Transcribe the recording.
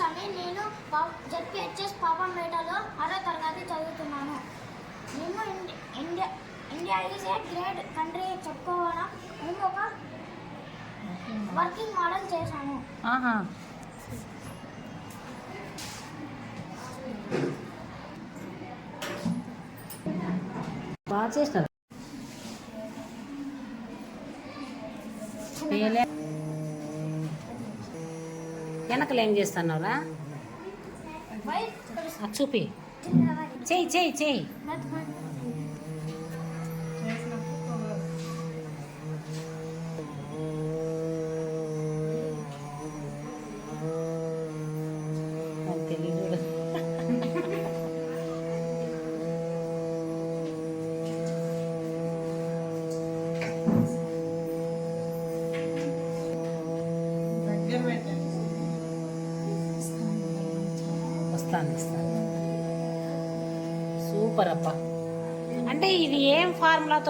అని నేను జెడ్పిహెచ్ఎస్ పాపంపేటలో ఆరో తరగతి చదువుతున్నాను. మేము ఇండి- India India is a great country చెప్పుకోవడం మేము ఒక వర్కింగ్ మోడల్ చేశాను ఆహా. బాగా వేయలే వెనకలు ఏం చేస్తున్నావురా? వైట్ చేయి చూపి. చేయి చెయ్యి చెయ్యి. తెలియదు ఇస్తాను సూపర్ అప్ప అంటే ఇది ఏం ఫార్ములాతో